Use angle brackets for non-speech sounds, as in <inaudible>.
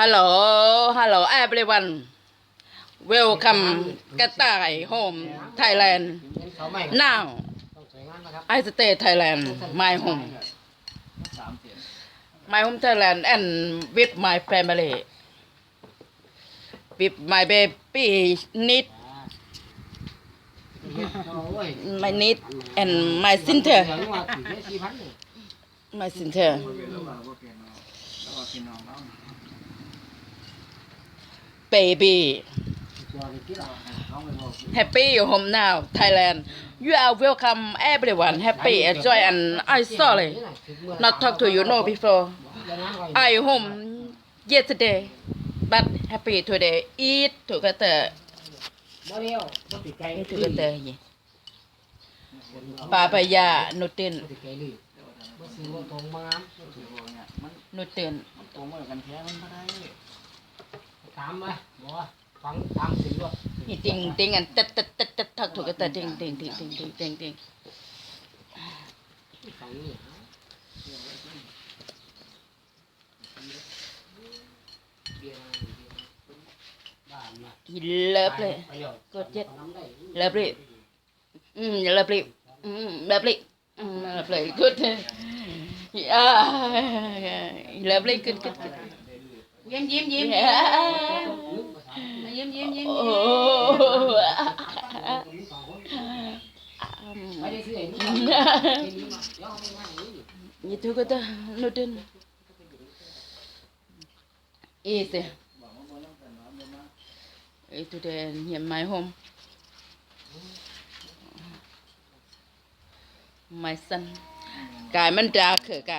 ฮัลโหลฮัลโหลแอบริวัน เวลคัมกระต่ายโฮมไทยแลนด์ now I stay Thailand my home my home Thailand and with my family with my baby need my need and my center my center b บ b y h a p ป y your home now Thailand you are welcome everyone happy enjoy and I sorry not talk to you no before I home yesterday but happy today eat together eat t o ปาปายาโนตินโนตินโนตินโนนโนตินโนตินโนตินโนตินโนตินโนตินโนตินนตินโนโตินนตตินโนตินโนตินโโนตินโโนตินโตินโนตินตินโนตินโนตินโนตินโนนโตินโตินโตินโนตินโนตินนตตินนตตินตินโตินโนตินโนนสามไหมบอกว่าฟังสามสิบรถนี่ติงติงอันตึ๊ดตึ๊ดตึ๊ดตึ๊ดถักถูกกันติงติงติงติงติงติงติงฟังนี่ฮะกินเลิฟเลยกดเจ็ดเลิฟเลยอืมเลิฟเลยอืมเลิฟเลยอืมเลิฟเลยกดเลิฟเลยกดกดยิ้มยิ้มยิ้ม Ờ, um, <laughs> như thứ cái ta nó trên ít thế, ít tôi để nhận mai hôm mai xanh cài mình trả khởi cài